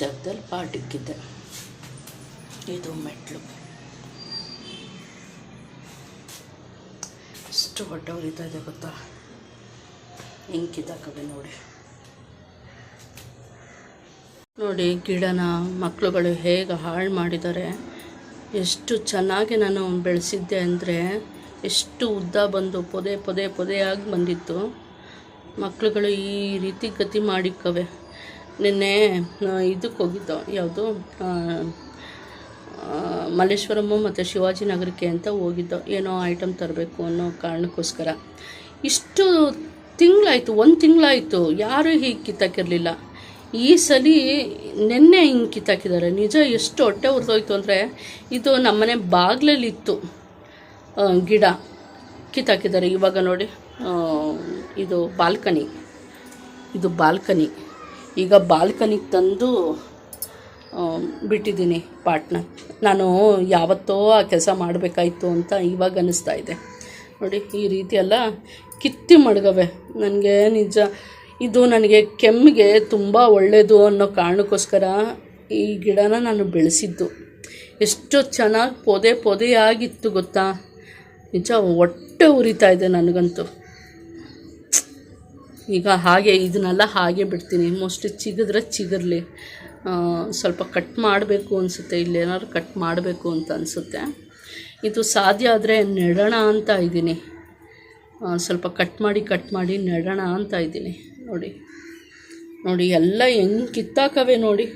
ಜಾಗದಲ್ಲಿ ಪಾಟ್ ಇದು ಮೆಟ್ಲು. ಎಷ್ಟು ಹೊಟ್ಟೆ ಇದೆ ಗೊತ್ತಾ? ಹೆಂಗೆ ಕಿತ್ತಾಕವೆ ನೋಡಿ. ನೋಡಿ, ಗಿಡನ ಮಕ್ಕಳುಗಳು ಹೇಗೆ ಹಾಳು ಮಾಡಿದ್ದಾರೆ. ಎಷ್ಟು ಚೆನ್ನಾಗಿ ನಾನು ಬೆಳೆಸಿದ್ದೆ ಅಂದರೆ ಎಷ್ಟು ಉದ್ದ ಬಂದು ಪೊದೆ ಪೊದೆ ಪೊದೆಯಾಗಿ ಬಂದಿತ್ತು. ಮಕ್ಕಳುಗಳು ಈ ರೀತಿ ಗತಿ ಮಾಡಿಕ್ಕವೆ. ನಿನ್ನೆ ಇದಕ್ಕೆ ಹೋಗಿದ್ದೋ, ಯಾವುದು ಮಲ್ಲೇಶ್ವರಮ್ಮ ಮತ್ತು ಶಿವಾಜಿನಗರಕ್ಕೆ ಅಂತ ಹೋಗಿದ್ದೋ, ಏನೋ ಐಟಮ್ ತರಬೇಕು ಅನ್ನೋ ಕಾರಣಕ್ಕೋಸ್ಕರ. ಇಷ್ಟು ತಿಂಗಳಾಯಿತು, ಒಂದು ತಿಂಗಳಾಯಿತು, ಯಾರೂ ಹೀಗೆ ಕಿತ್ತಾಕಿರಲಿಲ್ಲ. ಈ ಸಲ ನಿನ್ನೆ ಹಿಂಗೆ ಕಿತ್ತಾಕಿದ್ದಾರೆ. ನಿಜ ಎಷ್ಟು ಹೊಟ್ಟೆ ಉರಿದೋಯ್ತು ಅಂದರೆ, ಇದು ನಮ್ಮನೆ ಬಾಗಿಲಲ್ಲಿತ್ತು ಗಿಡ ಕಿತ್ತಾಕಿದ್ದಾರೆ. ಇವಾಗ ನೋಡಿ ಇದು ಬಾಲ್ಕನಿ. ಇದು ಬಾಲ್ಕನಿ. ಈಗ ಬಾಲ್ಕನಿಗೆ ತಂದು ಬಿಟ್ಟಿದ್ದೀನಿ ಪಾಟ್ನ. ನಾನು ಯಾವತ್ತೋ ಆ ಕೆಲಸ ಮಾಡಬೇಕಾಯ್ತು ಅಂತ ಇವಾಗ ಅನ್ನಿಸ್ತಾ ಇದೆ. ನೋಡಿ, ಈ ರೀತಿ ಎಲ್ಲ ಕಿತ್ತಿ ಮಡಗವೆ. ನನಗೆ ನಿಜ, ಇದು ನನಗೆ ಕೆಮ್ಮಿಗೆ ತುಂಬ ಒಳ್ಳೆಯದು ಅನ್ನೋ ಕಾರಣಕ್ಕೋಸ್ಕರ ಈ ಗಿಡನ ನಾನು ಬೆಳೆಸಿದ್ದು. ಎಷ್ಟು ಚೆನ್ನಾಗಿ ಪೊದೆ ಪೊದೆಯಾಗಿತ್ತು ಗೊತ್ತಾ? ನಿಜ, ಹೊಟ್ಟೆ ಉರಿತಾ ಇದೆ ನನಗಂತೂ. ಈಗ ಹಾಗೆ ಇದನ್ನೆಲ್ಲ ಹಾಗೆ ಬಿಡ್ತೀನಿ. ಮೋಸ್ಟ್ಲಿ ಚಿಗಿದ್ರೆ ಚಿಗಿರಲಿ. ಸ್ವಲ್ಪ ಕಟ್ ಮಾಡಬೇಕು ಅನಿಸುತ್ತೆ. ಇಲ್ಲೇನಾದ್ರು ಕಟ್ ಮಾಡಬೇಕು ಅಂತ ಅನಿಸುತ್ತೆ. ಇದು ಸಾಧ್ಯ ಆದರೆ ನೆಡೋಣ ಅಂತ ಇದ್ದೀನಿ. ಸ್ವಲ್ಪ ಕಟ್ ಮಾಡಿ ಕಟ್ ಮಾಡಿ ನೆಡೋಣ ಅಂತ ಇದ್ದೀನಿ. ನೋಡಿ. ನೋಡಿ, ಎಲ್ಲ ಹೆಂಗೆ ಕಿತ್ತಾಕವೆ ನೋಡಿ.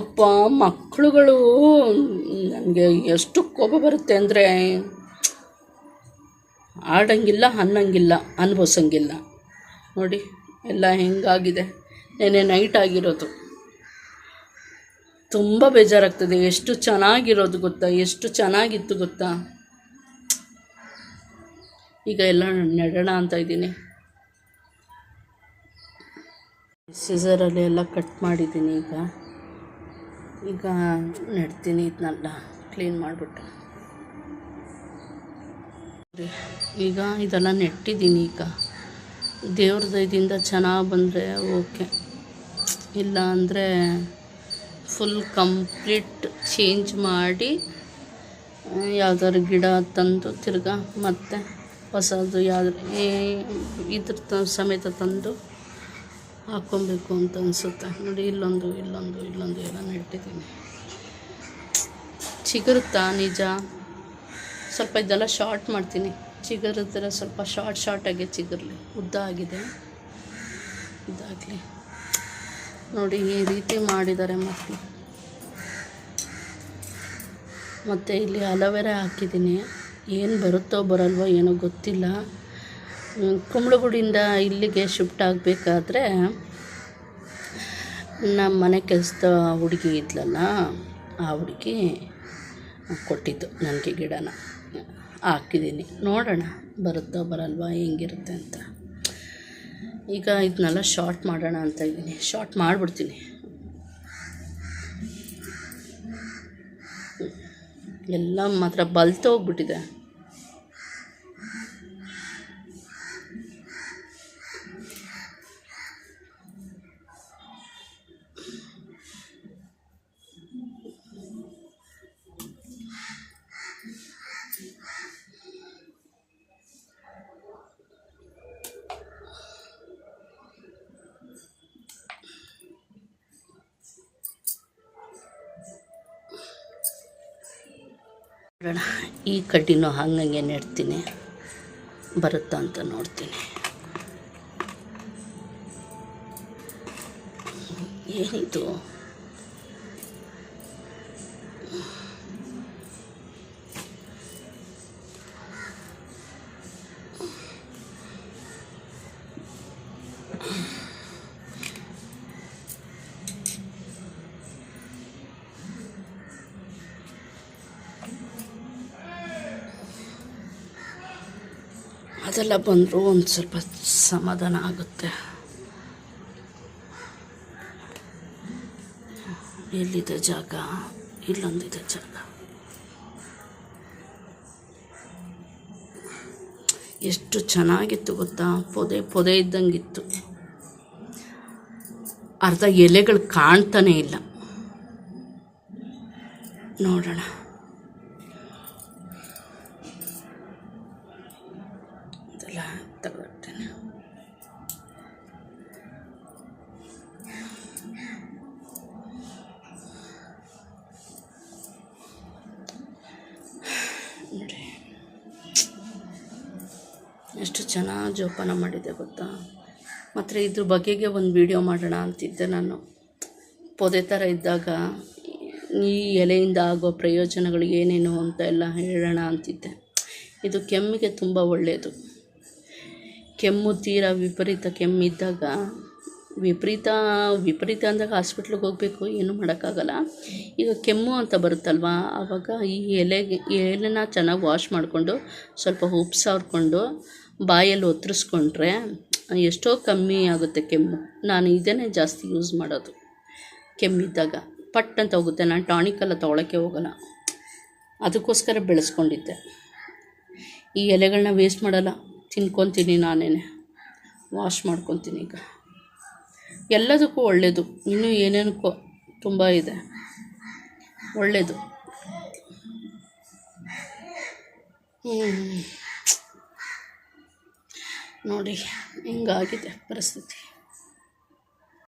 ಅಪ್ಪ ಮಕ್ಕಳುಗಳು ನನಗೆ ಎಷ್ಟು ಕೋಪ ಬರುತ್ತೆ ಅಂದರೆ ಆಡಂಗಿಲ್ಲ, ಅನ್ನಂಗಿಲ್ಲ, ಅನ್ಭವಿಸಂಗಿಲ್ಲ. ನೋಡಿ, ಎಲ್ಲ ಹೆಂಗಾಗಿದೆ. ನೆನೆ ನೈಟ್ ಆಗಿರೋದು. ತುಂಬ ಬೇಜಾರಾಗ್ತದೆ. ಎಷ್ಟು ಚೆನ್ನಾಗಿರೋದು ಗೊತ್ತಾ? ಎಷ್ಟು ಚೆನ್ನಾಗಿತ್ತು ಗೊತ್ತಾ? ಈಗ ಎಲ್ಲ ನೆಡೋಣ ಅಂತ ಇದ್ದೀನಿ. ಸಿಸರಲ್ಲಿ ಎಲ್ಲ ಕಟ್ ಮಾಡಿದ್ದೀನಿ ಈಗ. ಈಗ ನೆಡ್ತೀನಿ ಇದನ್ನೆಲ್ಲ ಕ್ಲೀನ್ ಮಾಡಿಬಿಟ್ಟು. ಈಗ ಇದೆಲ್ಲ ನೆಟ್ಟಿದ್ದೀನಿ ಈಗ. ದೇವ್ರ ದಯದಿಂದ ಚೆನ್ನಾಗಿ ಬಂದರೆ ಓಕೆ. ಇಲ್ಲ ಅಂದರೆ ಫುಲ್ ಕಂಪ್ಲೀಟ್ ಚೇಂಜ್ ಮಾಡಿ ಯಾವ್ದಾದ್ರು ಗಿಡ ತಂದು ತಿರ್ಗ ಮತ್ತೆ ಹೊಸದು ಯಾವ್ದು ಇದ್ರ ತ- ಸಮೇತ ತಂದು ಹಾಕ್ಕೊಬೇಕು ಅಂತ ಅನಿಸುತ್ತೆ. ನೋಡಿ, ಇಲ್ಲೊಂದು ಇಲ್ಲೊಂದು ಇಲ್ಲೊಂದು ಎಲ್ಲ ನೆಟ್ಟಿದ್ದೀನಿ ಚಿಗುರುತ್ತಾ ನಿಜ? ಸ್ವಲ್ಪ ಇದೆಲ್ಲ ಶಾರ್ಟ್ ಮಾಡ್ತೀನಿ. ಚಿಗುರಿದ್ರೆ ಸ್ವಲ್ಪ ಶಾರ್ಟ್ ಶಾರ್ಟಾಗಿ ಚಿಗುರಲಿ. ಉದ್ದ ಆಗಿದೆ. ಇದಾಗಲಿ. ನೋಡಿ, ಈ ರೀತಿ ಮಾಡಿದ್ದಾರೆ ಮಕ್ಕಳು ಮತ್ತು ಇಲ್ಲಿ ಅಲೋವೆರಾ ಹಾಕಿದ್ದೀನಿ. ಏನು ಬರುತ್ತೋ ಬರಲ್ವೋ ಏನೋ ಗೊತ್ತಿಲ್ಲ. ಕುಂಬಳಗುಡಿಯಿಂದ ಇಲ್ಲಿಗೆ ಶಿಫ್ಟ್ ಆಗಬೇಕಾದ್ರೆ ನಮ್ಮ ಮನೆ ಕೆಲಸದ ಹುಡುಗಿ ಇದ್ಲಲ್ಲ, ಆ ಹುಡುಗಿ ಕೊಟ್ಟಿದ್ದು, ನನಗೆ ಗಿಡನ. ಹಾಕಿದ್ದೀನಿ. ನೋಡೋಣ, ಬರುತ್ತೋ ಬರಲ್ವಾ, ಹೆಂಗಿರುತ್ತೆ ಅಂತ. ಈಗ ಇದನ್ನೆಲ್ಲ ಶಾರ್ಟ್ ಮಾಡೋಣ ಅಂತ ಇದ್ದೀನಿ. ಶಾರ್ಟ್ ಮಾಡಿಬಿಡ್ತೀನಿ. ಎಲ್ಲ ಮಾತ್ರ ಬಲ್ತು ಈ ಕಡ್ಡಿನೂ ಹಂಗಂಗೆ ನೆಡ್ತೀನಿ. ಬರುತ್ತಾ ಅಂತ ನೋಡ್ತೀನಿ. ಏನಿದು? ಅದೆಲ್ಲ ಬಂದರೂ ಒಂದು ಸ್ವಲ್ಪ ಸಮಾಧಾನ ಆಗುತ್ತೆ. ಎಲ್ಲಿದೆ ಜಾಗ? ಇಲ್ಲೊಂದಿದೆ ಜಾಗ. ಎಷ್ಟು ಚೆನ್ನಾಗಿತ್ತು ಗೊತ್ತಾ? ಪೊದೆ ಪೊದೆ ಇದ್ದಂಗಿತ್ತು. ಅರ್ಧ ಎಲೆಗಳು ಕಾಣ್ತಾನೇ ಇಲ್ಲ. ನೋಡೋಣ. ನೋಡಿ. ಎಷ್ಟು ಚೆನ್ನಾಗಿ ಜೋಪಾನ ಮಾಡಿದೆ ಗೊತ್ತಾ? ಮತ್ತು ಇದ್ರ ಬಗೆಗೆ ಒಂದು ವಿಡಿಯೋ ಮಾಡೋಣ ಅಂತಿದ್ದೆ ನಾನು. ಪೊದೆ ಥರ ಇದ್ದಾಗ ಈ ಎಲೆಯಿಂದ ಆಗೋ ಪ್ರಯೋಜನಗಳು ಏನೇನು ಅಂತ ಎಲ್ಲ ಹೇಳೋಣ ಅಂತಿದ್ದೆ. ಇದು ಕೆಮ್ಮಿಗೆ ತುಂಬ ಒಳ್ಳೆಯದು ಕೆಮ್ಮು ತೀರಾ ವಿಪರೀತ ಕೆಮ್ಮಿದ್ದಾಗ ವಿಪರೀತ ವಿಪರೀತ ಅಂದಾಗ ಹಾಸ್ಪಿಟ್ಲಿಗೆ ಹೋಗಬೇಕು, ಏನೂ ಮಾಡೋಕ್ಕಾಗಲ್ಲ. ಈಗ ಕೆಮ್ಮು ಅಂತ ಬರುತ್ತಲ್ವ? ಆವಾಗ ಈ ಎಲೆಗೆ ಎಲೆನ ಚೆನ್ನಾಗಿ ವಾಶ್ ಮಾಡಿಕೊಂಡು, ಸ್ವಲ್ಪ ಉಪ್ಪು ಸಾವಿರ್ಕೊಂಡು, ಬಾಯಲ್ಲಿ ಒತ್ತರಿಸ್ಕೊಂಡ್ರೆ ಎಷ್ಟೋ ಕಮ್ಮಿ ಆಗುತ್ತೆ ಕೆಮ್ಮು. ನಾನು ಇದನ್ನೇ ಜಾಸ್ತಿ ಯೂಸ್ ಮಾಡೋದು ಕೆಮ್ಮಿದ್ದಾಗ. ಪಟ್ ಅಂತ ಹೋಗುತ್ತೆ, ನಾನು ಟಾನಿಕೆಲ್ಲ ತೊಗೊಳಕ್ಕೆ ಹೋಗಲ್ಲ. ಅದಕ್ಕೋಸ್ಕರ ಬೆಳೆಸ್ಕೊಂಡಿದ್ದೆ. ಈ ಎಲೆಗಳನ್ನ ವೇಸ್ಟ್ ಮಾಡಲ್ಲ. ತಿನ್ಕೊತೀನಿ ನಾನೇ ವಾಶ್ ಮಾಡ್ಕೊತೀನಿ ಈಗ. ಎಲ್ಲದಕ್ಕೂ ಒಳ್ಳೆಯದು ಇನ್ನೂ ಏನೇನಕ್ಕೋ ತುಂಬ ಇದೆ. ಒಳ್ಳೆಯದು. ನೋಡಿ ಹಿಂಗಾಗಿದೆ ಪರಿಸ್ಥಿತಿ.